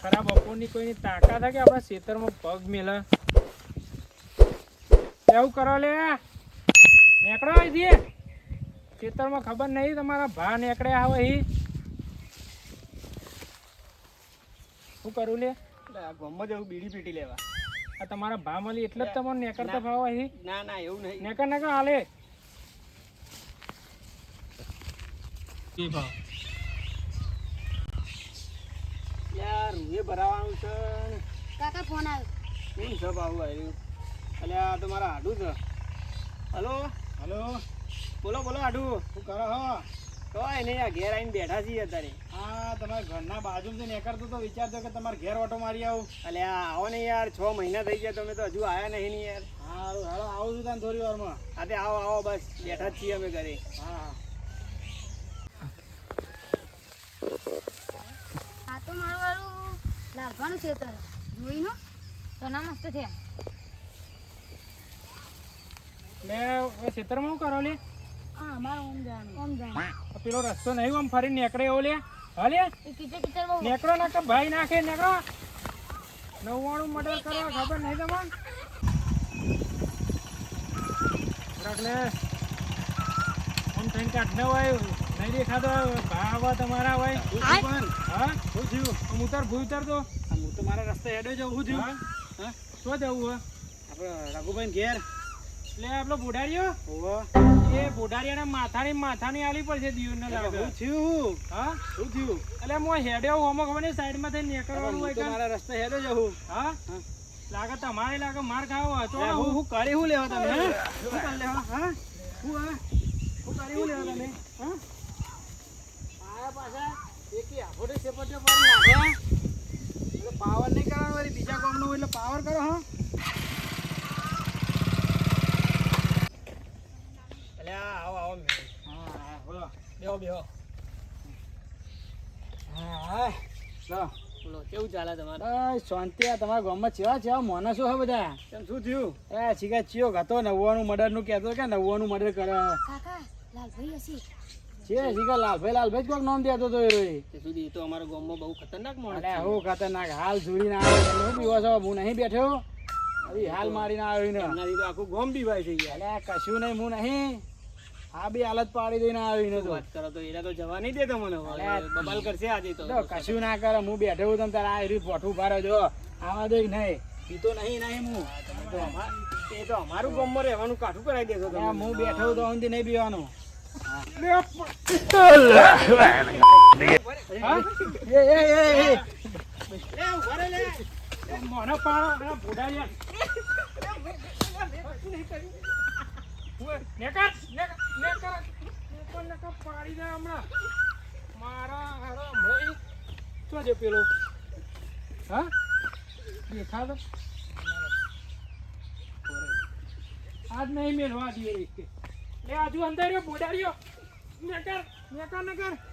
ખરાબ બપોરની કોઈની તાકાત કે આપણા ખેતરમાં પગ મેલે? એવું કરો લે. નીકળો અહીંથી. ખેતરમાં ખબર નહીં તમારા ભા નીકળે આવે અહીં. શું કરું લે? આ ગામમાં જવું બીડી પીટી લેવા. આ તમારા ભા મળી એટલે જ તમને નીકળતા ભાવ અહીં? ના ના એવું નહીં. નેકર નેકર હાલે. ભાવ? રૂએ ભરાવાનું છે. કાકા ફોન આવ્યો. કોણ છે બાબુ આવ્યું એટલે આ તો મારા આડું છે. હલો? હલો? બોલો બોલો આડું શું કરો હો? કોઈ નહીં આ ઘેર આવીને બેઠા છીએ અત્યારે. હા તમારા ઘરના બાજુમાંથી નીકળતો તો વિચારતો કે તમારે ઘેર ઓટો મારી આવું. એટલે આ આવો ને યાર છ મહિના થઈ ગયા તમે તો હજુ આવ્યા નહીં ને યાર. સારું હાલો આવું છું તને થોડી વારમાં. આતે તે આવો આવો બસ બેઠા જ છીએ અમે ઘરે. હા હા. આ તો મારું વાળું લાલભાનું ખેતર. જોઈ નો ઘણા મસ્ત થયા લે એ ખેતરમાં શું કરો લે? હા અમારું ઓમ જાણું. ઓમ જાણું. પેલો રસ્તો નહીં આમ ફરી નીકળે એવો લે. હાલે એ કિચર કિચર બહુ. નીકળો ના કે ભાઈ નાખે નીકળો. નવ્વાણું મર્ડર કરવા ખબર નહીં તમને રાખ લે આમ થઈને કાઢ ન હોય. નહીં દેખાતો. ભાવ તમારા હોય. પણ હા? શું થયું? હું ઉતાર ભૂ ઉતાર તો. હું તો મારા રસ્તે હેડે જવું શું થયું? હા? હા? શું જવું હે આપણે રઘુભાઈ ઘેર. એટલે આપણો ઓ એ બુઢારીયાના માથાની માથાની આલી પડશે દિયોને લાગે. શું થયું હા? શું થયું? એટલે હું હેડ્યો હોમો ખબર નહીં સાઈડમાં થઈને નીકળવાનું હોય તો મારા રસ્તે હેડે જવું હા? હા. લાગે તમારે લાગે માર ખાવો હતો હું હું. હું કરી હું લેવા તમે હે? કરી લેવા? હા? હું હા? હું કરી હું લેવા તમે હા? એકી આફોડે સેપટે પર નાખ્યા એટલે પાવર નહીં કરવાનો વળી બીજા કામનું એટલે પાવર કરો હા. એટલે આ આવો આવો મેં. હા હા બોલો. બેહો બેહો. હા હા. બોલો કેવું ચાલે તમારે? શાંતિ. આ તમારા ગામમાં ચેવા ચેવા માણસો હે બધા? તેમ શું થયું? એ છીકા ચિયો હતો નવ્વાણું મર્ડરનું કહેતો કે નવ્વાણું મર્ડર કરે. કાકા લાલભાઈ હસી છે છીકા લાલભાઈ લાલભાઈ જ કોઈક નામ દેતો તો એ સુધી એ તો અમારા ગામમાં બહુ ખતરનાક માણસ અરે છે. ખતરનાક હાલ જોડીને આવ્યો શું પીવો છો હું નહીં બેઠો. અભી હાલ મારીને આવ્યો ને. એમનાથી તો આખું ગામ પીવાય છે ગયા. કશું નહીં હું નહીં. આ બી હાલત પાડી દઈને આવ્યો ને વાત કરો તો એના તો જવા નહીં દેતો મને. બબાલ કરશે આજે તો. કશું ના કરે હું બેઠો હું તમે તારે આ રીત પોઠું ભારે જો આવા દઈ નહીં. પીતો નહીં નહીં હું. એ તો અમારું ગામમાં રહેવાનું કાઠું કરાવી દેશો તમે. હું બેઠો તો ઊંધી નહીં પીવાનું દે મારા પેલો હા દેખાતો આજ નહીં મેળવા દઈએ એ આજુ અંદર રહ્યો બુઢારીયો નેકર નેકર નેકર.